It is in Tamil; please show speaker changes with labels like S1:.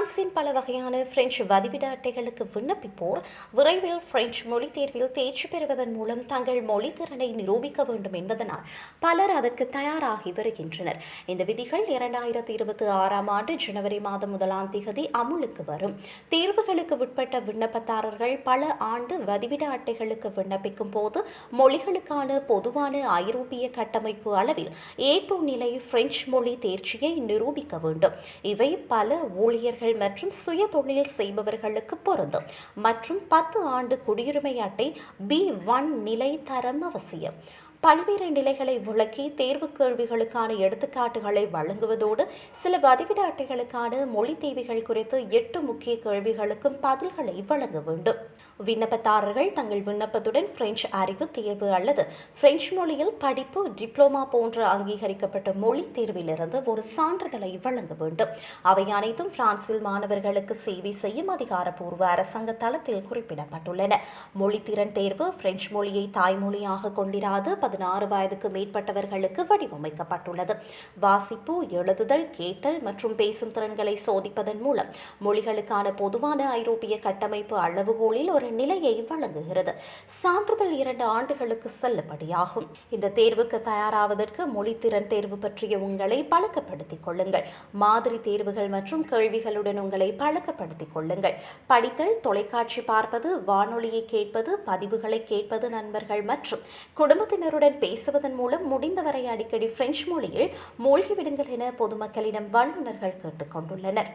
S1: பிரான்சின் பல வகையான பிரெஞ்சு வதிவிட அட்டைகளுக்கு விண்ணப்பிப்போர் விரைவில் பிரெஞ்சு மொழி தேர்வில் தேர்ச்சி பெறுவதன் மூலம் தங்கள் மொழி திறனை நிரூபிக்க வேண்டும் என்பதனால் பலர் அதற்கு தயாராகி வருகின்றனர். இந்த விதிகள் இரண்டாயிரத்தி இருபத்தி ஆறாம் ஆண்டு ஜனவரி மாதம் முதலாம் திகதி அமுலுக்கு வரும். தேர்வுகளுக்கு உட்பட்ட விண்ணப்பதாரர்கள் பல ஆண்டு வதிவிட அட்டைகளுக்கு விண்ணப்பிக்கும் போது மொழிகளுக்கான பொதுவான ஐரோப்பிய கட்டமைப்பு அளவில் ஏ டூ நிலை பிரெஞ்சு மொழி தேர்ச்சியை நிரூபிக்க வேண்டும். இவை பல ஊழியர்கள் மற்றும் சுய தொழில் செய்பவர்களுக்கு பொருந்தும். மற்றும் பத்து ஆண்டு குடியுரிமை அட்டை பி ஒன் நிலை தரம் அவசியம். பல்வேறு நிலைகளை விளக்கி தேர்வு கேள்விகளுக்கான எடுத்துக்காட்டுகளை வழங்குவதோடு சில வதிவிட அட்டைகளுக்கான மொழி தேவைகள் குறித்து எட்டு முக்கிய கேள்விகளுக்கும் பதில்களை வழங்க வேண்டும். விண்ணப்பதாரர்கள் தங்கள் விண்ணப்பத்துடன் பிரெஞ்சு அறிவு தேர்வு அல்லது பிரெஞ்சு மொழியில் படிப்பு டிப்ளோமா போன்ற அங்கீகரிக்கப்பட்ட மொழி தேர்விலிருந்து ஒரு சான்றிதழை வழங்க வேண்டும். அவை அனைத்தும் பிரான்சில் மாணவர்களுக்கு சேவை செய்யும் அதிகாரப்பூர்வ அரசாங்க தளத்தில் குறிப்பிடப்பட்டுள்ளன. மொழித்திறன் தேர்வு பிரெஞ்சு மொழியை தாய்மொழியாக கொண்டிராது பதினாறு வயதுக்கு மேற்பட்டவர்களுக்கு வடிவமைக்கப்பட்டுள்ளது. வாசிப்பு எழுதுதல் கேட்டல் மற்றும் பேசும் திறன்களை சோதிப்பதன் மூலம் மொழிகளுக்கான பொதுவான ஐரோப்பிய கட்டமைப்பு அளவுகோலில் ஒரு நிலையை வழங்குகிறது. சான்றிதழ் இரண்டு ஆண்டுகளுக்கு செல்லுபடியாகும். இந்த தேர்வுக்கு தயாராவதற்கு மொழித்திறன் தேர்வு பற்றிய உங்களை பழக்கப்படுத்திக் கொள்ளுங்கள். மாதிரி தேர்வுகள் மற்றும் கேள்விகளுடன் உங்களை பழக்கப்படுத்திக் கொள்ளுங்கள். படித்தல் தொலைக்காட்சி பார்ப்பது வானொலியை கேட்பது பதிவுகளை கேட்பது நண்பர்கள் மற்றும் குடும்பத்தினருடன் பேசுவதன் மூலம் முடிந்தவரை அடிக்கடி பிரெஞ்சு மொழியில் மூழ்கிவிடுங்கள் என பொதுமக்களிடம் வல்லுநர்கள் கேட்டுக்கொண்டுள்ளனர்.